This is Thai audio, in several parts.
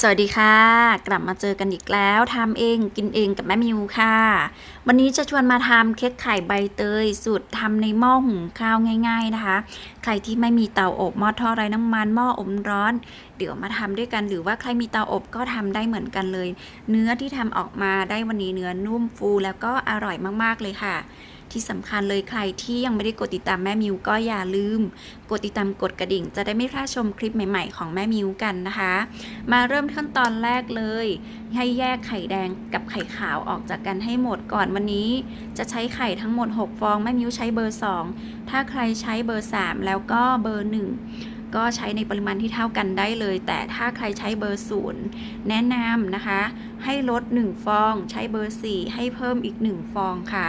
สวัสดีค่ะ กลับมาเจอกันอีกแล้วทำเองกินเองกับแม่มิวค่ะ วันนี้จะชวนมาทำเค้กไข่ใบเตยสูตรทำในหม้อหุงข้าวง่าย ๆนะคะ ใครที่ไม่มีเตาอบหม้อทอดไร้น้ำมันหม้ออบร้อน เดี๋ยวมาทำด้วยกันหรือว่าใครมีเตาอบก็ทำได้เหมือนกันเลย เนื้อที่ทำออกมาได้วันนี้เนื้อนุ่มฟูแล้วก็อร่อยมากๆเลยค่ะ ที่สำคัญเลยใครที่ยังไม่ได้กดติดตามแม่มิวก็อย่าลืม กดติดตามกดกระดิ่ง จะได้ไม่พลาดชมคลิปใหม่ ๆ ของแม่มิวกันนะคะ มาเริ่มขั้นตอนแรกเลย ให้แยกไข่แดงกับไข่ขาวออกจากกันให้หมดก่อนวันนี้ จะใช้ไข่ทั้งหมด 6 ฟองแม่มิวใช้เบอร์ 2 ถ้าใครใช้เบอร์ 3 แล้วก็เบอร์ 1ก็ใช้ในปริมาณที่เท่ากันได้เลย แต่ถ้าใครใช้เบอร์0แนะนำนะคะ ให้ลด 1 ฟอง ใช้เบอร์ 4 ให้เพิ่มอีก 1 ฟองค่ะ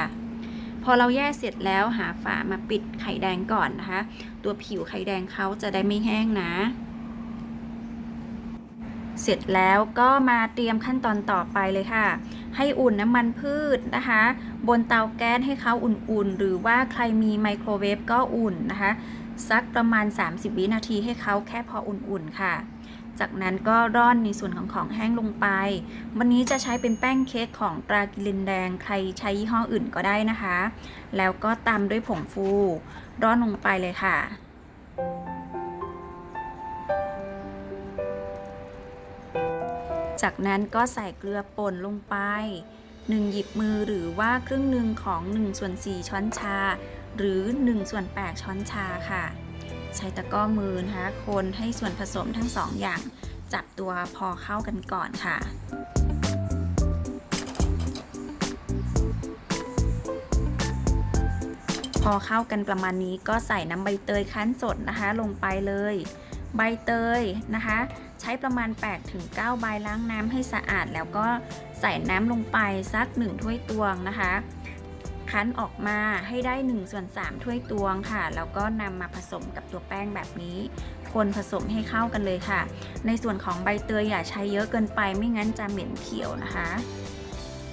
พอเราแยกเสร็จแล้วหาฝามาปิดไข่แดงก่อนนะคะ ตัวผิวไข่แดงเขาจะได้ไม่แห้งนะ เสร็จแล้วก็มาเตรียมขั้นตอนต่อไปเลยค่ะ ให้อุ่นน้ำมันพืชนะคะ บนเตาแก๊สให้เขาอุ่นๆ หรือว่าใครมีไมโครเวฟก็อุ่นนะคะ สักประมาณ 30 วินาทีให้เขาแค่พออุ่นๆค่ะ จากนั้นก็ร่อนในส่วนของของแห้งลงไป วันนี้จะใช้เป็นแป้งเค้กของตรากิลินแดง ใครใช้ยี่ห้ออื่นก็ได้นะคะ แล้วก็ตามด้วยผงฟู ร่อนลงไปเลยค่ะ จากนั้นก็ใส่เกลือป่นลงไป 1 หยิบมือหรือว่าครึ่งหนึ่งของ1ส่วน4ช้อนชา หรือ1ส่วน8ช้อนชาค่ะ ใช้ตะกร้อมือนะคะคนให้ส่วนผสมทั้งสองอย่างจับตัวพอเข้ากันก่อนค่ะพอเข้ากันประมาณนี้ก็ใส่น้ำใบเตยคั้นสดนะคะ ลงไปเลย ใบเตยนะคะ ใช้ประมาณ8-9ใบล้างน้ำให้สะอาด แล้วก็ใส่น้ำลงไปสัก 1 ถ้วยตวงนะคะ คั้นออกมาให้ได้1ส่วน3ถ้วยตวงค่ะ แล้วก็นำมาผสมกับตัวแป้งแบบนี้ คนผสมให้เข้ากันเลยค่ะ ในส่วนของใบเตยอย่าใช้เยอะเกินไปไม่งั้นจะเหม็นเขียวนะคะ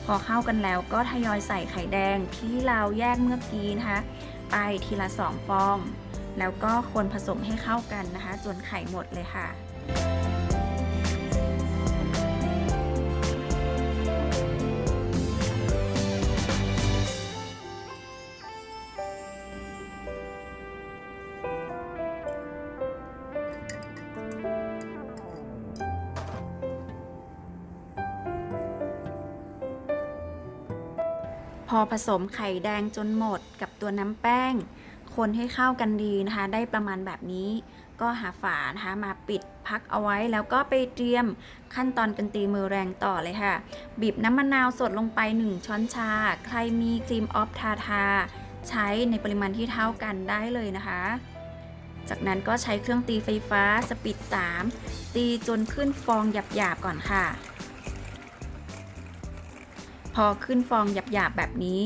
พอเข้ากันแล้วก็ทยอยใส่ไข่แดงที่เราแยกเมื่อกี้นะคะ ไปทีละ 2 ฟอง แล้วก็คนผสมให้เข้ากันนะคะ จนไข่หมดเลยค่ะ อผสมไข่แดงจนหมดกับตัวน้ำแป้ง คนให้เข้ากันดีนะคะ ได้ประมาณแบบนี้ ก็หาฝานะคะมาปิดพักเอาไว้แล้วก็ไปเตรียมขั้นตอนกันตีมือแรงต่อเลยค่ะ บีบน้ำมะนาวสดลงไป 1 ช้อนชา ใครมีครีมออฟทาทา ใช้ในปริมาณที่เท่ากันได้เลยนะคะ จากนั้นก็ใช้เครื่องตีไฟฟ้าสปีด 3 ตีจนขึ้นฟองหยาบๆก่อนค่ะ พอขึ้นฟองหยาบๆแบบนี้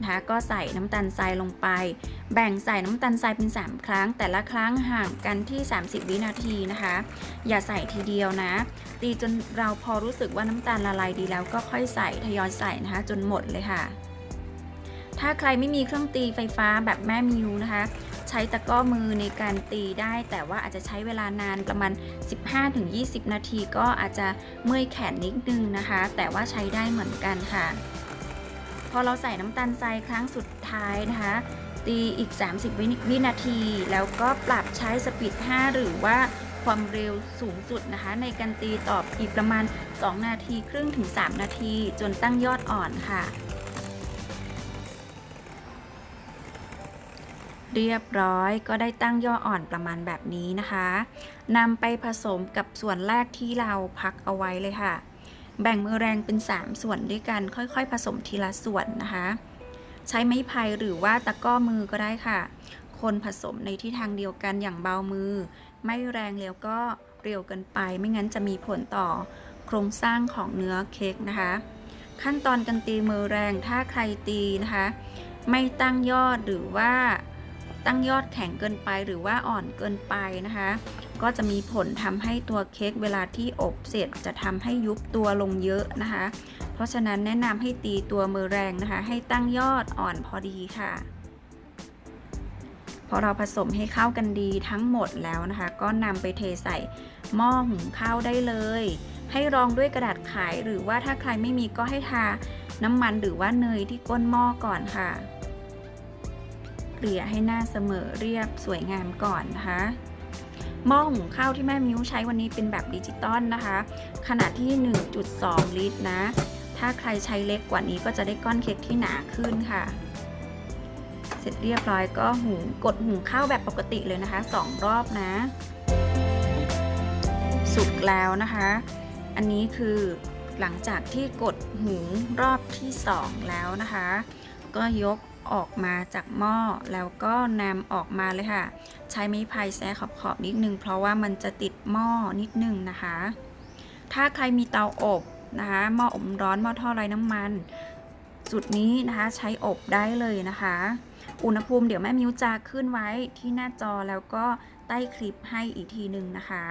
นะคะก็ใส่น้ำตาลทรายลงไป แบ่งใส่น้ำตาลทรายเป็น 3 ครั้ง แต่ละครั้งห่างกันที่ 30 วินาทีนะคะ อย่าใส่ทีเดียวนะ ตีจนเราพอรู้สึกว่าน้ำตาลละลายดีแล้วก็ค่อยใส่ทยอยใส่นะคะ จนหมดเลยค่ะ ถ้าใครไม่มีเครื่องตีไฟฟ้าแบบแม่มิวนะคะ ช้ตะก้อมือในการตีได้ แต่ว่าอาจจะใช้เวลานานประมาณ 15-20 นาทีก็อาจจะเมื่อยแขนนิดนึงนะคะ แต่ว่าใช้ได้เหมือนกันค่ะ พอเราใส่น้ำตาลทรายครั้งสุดท้ายนะคะ ตีอีก 30 วิวินาที แล้วก็ปรับใช้สปีด 5 หรือว่าความเร็วสูงสุดนะคะ ในการตีตอบอีกประมาณ 2 นาทีครึ่งถึง 3 นาที จนตั้งยอดอ่อนค่ะ เรียบร้อยก็ได้ตั้งย่ออ่อนประมาณแบบนี้นะคะนำไปผสมกับส่วนแรกที่เราพักเอาไว้เลยค่ะ แบ่งมือแรงเป็น 3 ส่วนด้วยกันค่อยๆ ผสมทีละส่วนนะคะ ใช้ไม้พายหรือว่าตะก้อมือก็ได้ค่ะ คนผสมในที่ทางเดียวกันอย่างเบามือ ไม่แรงแล้วก็เร็วเกินไป ไม่งั้นจะมีผลต่อโครงสร้างของเนื้อเค้กนะคะ ขั้นตอนการตีมือแรงถ้าใครตีนะคะ ไม่ตั้งยอดหรือว่า ตั้งยอดแข็งเกินไปหรือว่าอ่อนเกินไปนะคะ ก็จะมีผลทำให้ตัวเค้กเวลาที่อบเสร็จจะทำให้ยุบตัวลงเยอะนะคะ เพราะฉะนั้นแนะนำให้ตีตัวมือแรงนะคะ ให้ตั้งยอดอ่อนพอดีค่ะ พอเราผสมให้เข้ากันดีทั้งหมดแล้วนะคะ ก็นำไปเทใส่หม้อหุงข้าวได้เลย ให้รองด้วยกระดาษไขหรือว่าถ้าใครไม่มีก็ให้ทาน้ำมันหรือว่าเนยที่ก้นหม้อก่อนค่ะ ลี่ยให้หน้าเสมอเรียบสวยงามก่อนนะคะหม้อหุงข้าวที่แม่มิ้วใช้วันนี้เป็นแบบดิจิตอลนะคะ ขนาดที่ 1.2 ลิตรนะ ถ้าใครใช้เล็กกว่านี้ก็จะได้ก้อนเค้กที่หนาขึ้นค่ะ เสร็จเรียบร้อยก็หุงกดหุงข้าวแบบปกติเลยนะคะ 2 รอบนะ สุกแล้วนะคะ อันนี้คือหลังจากที่กดหุงรอบที่ 2 แล้วนะคะ ก็ยก ออกมาจากหม้อแล้วก็นำออกมาเลยค่ะ ใช้ไม้พายแซะขอบๆนิดนึง เพราะว่ามันจะติดหม้อนิดนึงนะคะ ถ้าใครมีเตาอบนะคะหม้ออบร้อนหม้อทอดไร้น้ำมันจุดนี้นะคะใช้อบได้เลยนะคะ อุณหภูมิเดี๋ยวแม่มิวจะขึ้นไว้ที่หน้าจอแล้วก็ใต้คลิปให้อีกทีหนึ่งนะคะ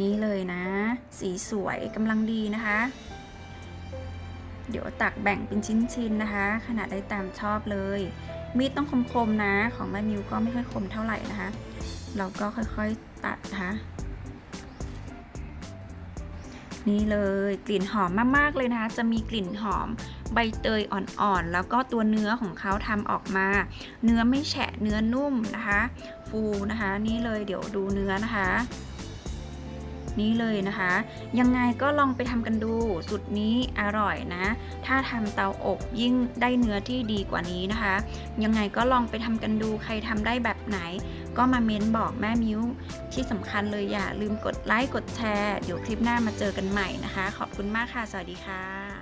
นี่เลยนะ สีสวยกำลังดีนะคะ เดี๋ยวตักแบ่งเป็นชิ้นๆนะคะ ขนาดได้ตามชอบเลย มีดต้องคมๆนะ ของแม่มิวก็ไม่ค่อยคมเท่าไหร่นะคะ เราก็ค่อยๆตัดนะคะนี่เลยกลิ่นหอมมากๆเลยนะคะ จะมีกลิ่นหอมใบเตยอ่อนๆ แล้วก็ตัวเนื้อของเขาทำออกมา เนื้อไม่แฉะเนื้อนุ่มนะคะ ฟูนะคะ นี่เลยเดี๋ยวดูเนื้อนะคะ นี้เลยนะคะ ยังไงก็ลองไปทำกันดูสูตรนี้อร่อยนะ ถ้าทำเตาอบยิ่งได้เนื้อที่ดีกว่านี้นะคะ ยังไงก็ลองไปทำกันดูใครทำได้แบบไหน ก็มาเม้นบอกแม่มิ้วที่สำคัญเลยอย่าลืมกดไลค์กดแชร์เดี๋ยวคลิปหน้ามาเจอกันใหม่นะคะ ขอบคุณมากค่ะ สวัสดีค่ะ